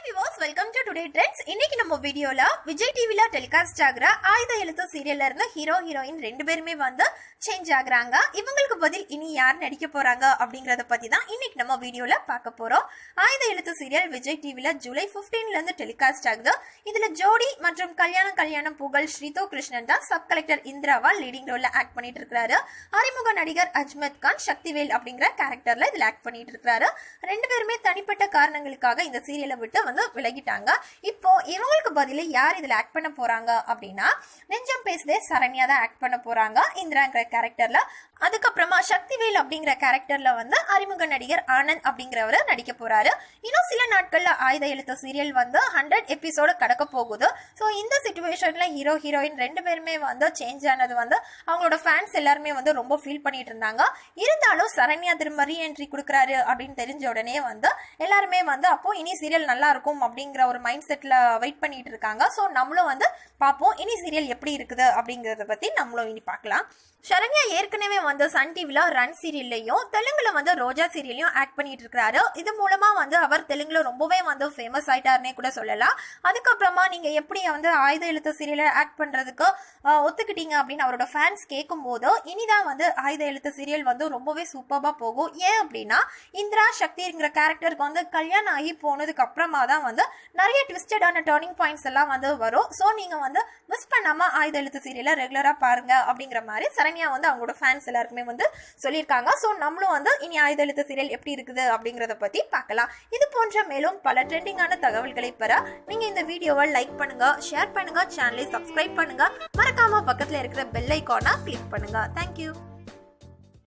maybe we'll welcome to today trends இன்னைக்கு நம்ம வீடியோல விஜய் டிவில டெலிகாஸ்ட் ஆகுற ஆயுத எழுத்து சீரியல்ல இருந்து ஹீரோ ஹீரோயின் ரெண்டு பேருமே வந்து சேஞ்ச் ஆகுறாங்க. இவங்களுக்கு பதில் இனி யார் நடிக்க போறாங்க அப்படிங்கறத பத்தி தான் இன்னைக்கு நம்ம வீடியோல பார்க்க போறோம். ஆயுத எழுத்து சீரியல் விஜய் டிவில ஜூலை 15ல இருந்து டெலிகாஸ்ட் ஆகுது. இதுல ஜோடி மற்றும் கல்யாணம் கல்யாணம் புகழ் ஸ்ரீதோ கிருஷ்ணன் தான் சப் கலெக்டர் இந்திராவா லீடிங் ரோல்ல ஆக்ட் பண்ணிட்டு இருக்காரு. அறிமுக நடிகர் அஜ்மத் கான் சக்திவேல் அப்படிங்கிற கேரக்டர்ல இதுல ஆக்ட் பண்ணிட்டு இருக்காரு. ரெண்டு பேருமே தனிப்பட்ட காரணங்களுக்காக இந்த சீரியலை விட்டு வந்து விலகிட்டாங்க இப்போ இவங்களுக்கு பதிலா யார் இதுல ஆக்ட் பண்ண போறாங்க அப்படின்னா நெஞ்சம் பேசுதே சரண்யா தான் ஆக்ட் பண்ண போறாங்க. இந்திராங்கிற கேரக்டர்ல அதுக்கப்புறமா சக்திவேல் அப்படிங்கிற கேரக்டர்ல வந்து அறிமுக நடிகர் ஆனந்த் அப்படிங்கிறவர் நடிக்க போறாரு. இன்னும் சில நாட்கள்ல ஆயுத எழுத்த சீரியல் வந்து ஹண்ட்ரட் எபிசோடு கடக்க போகுது. ஸோ இந்த சுச்சுவேஷன்ல ஹீரோ ஹீரோயின் ரெண்டு பேருமே வந்து சேஞ்ச் ஆனது வந்து அவங்களோட ஃபேன்ஸ் எல்லாருமே வந்து ரொம்ப ஃபீல் பண்ணிட்டு இருந்தாங்க. இருந்தாலும் சரண்யா திரும்ப ரீஎன்ட்ரி கொடுக்குறாரு அப்படின்னு தெரிஞ்ச உடனே வந்து எல்லாருமே வந்து அப்போ இனி சீரியல் நல்லா இருக்கும் அப்படிங்கிற ஒரு மைண்ட் செட்ல வெயிட் பண்ணிட்டு இருக்காங்க. ஸோ நம்மளும் வந்து பார்ப்போம் இனி சீரியல் எப்படி இருக்குது? அப்படிங்கறத பத்தி நம்மளும் இனி பார்க்கலாம். சரண்யா ஏற்கனவே வந்து சன் டிவில ரன் சீரியல்லையும் தெலுங்குல வந்து ரோஜா சீரியல்லையும் ஆக்ட் பண்ணிட்டு இருக்கிறாரு இது மூலமா வந்து அவர் தெலுங்குல ரொம்பவே வந்து ஃபேமஸ் ஆயிட்டாருன்னே கூட சொல்லலாம். அதுக்கப்புறமா நீங்க எப்படி வந்து ஆயுத எழுத்து சீரியல ஆக்ட் பண்றதுக்கு ஒத்துக்கிட்டீங்க அப்படின்னு அவரோட ஃபேன்ஸ் கேட்கும் போது இனிதான் வந்து ஆயுத எழுத்து சீரியல் வந்து ரொம்பவே சூப்பராக போகும். ஏன் அப்படின்னா இந்திரா சக்திங்கிற கேரக்டருக்கு வந்து கல்யாணம் ஆகி போனதுக்கு அப்புறமா தான் வந்து நிறைய ட்விஸ்டடான டேர்னிங் பாயிண்ட்ஸ் எல்லாம் வந்து வரும். ஸோ நீங்க வந்து மிஸ் பண்ணாம ஆயுத எழுத்து சீரியலை ரெகுலரா பாருங்க அப்படிங்கிற மாதிரி சரண்யா வந்து அவங்களோட ஃபேன்ஸ் எல்லாருக்குமே வந்து சொல்லியிருக்காங்க. ஸோ நம்மளும் வந்து இனி ஆயுத எழுத்து சீரியல் எப்படி இருக்குது அப்படிங்கறத பத்தி பார்க்கலாம். இது போன்ற மேலும் பல ட்ரெண்டிங்கான தகவல்களை பெற நீங்க இந்த வீடியோவை லைக் பண்ணுங்க ஷேர் பண்ணுங்க சேனலை சப்ஸ்கிரைப் பண்ணுங்க. மறக்காம பக்கத்துல இருக்கிற பெல் ஐக்கானை கிளிக் பண்ணுங்க. தேங்க்யூ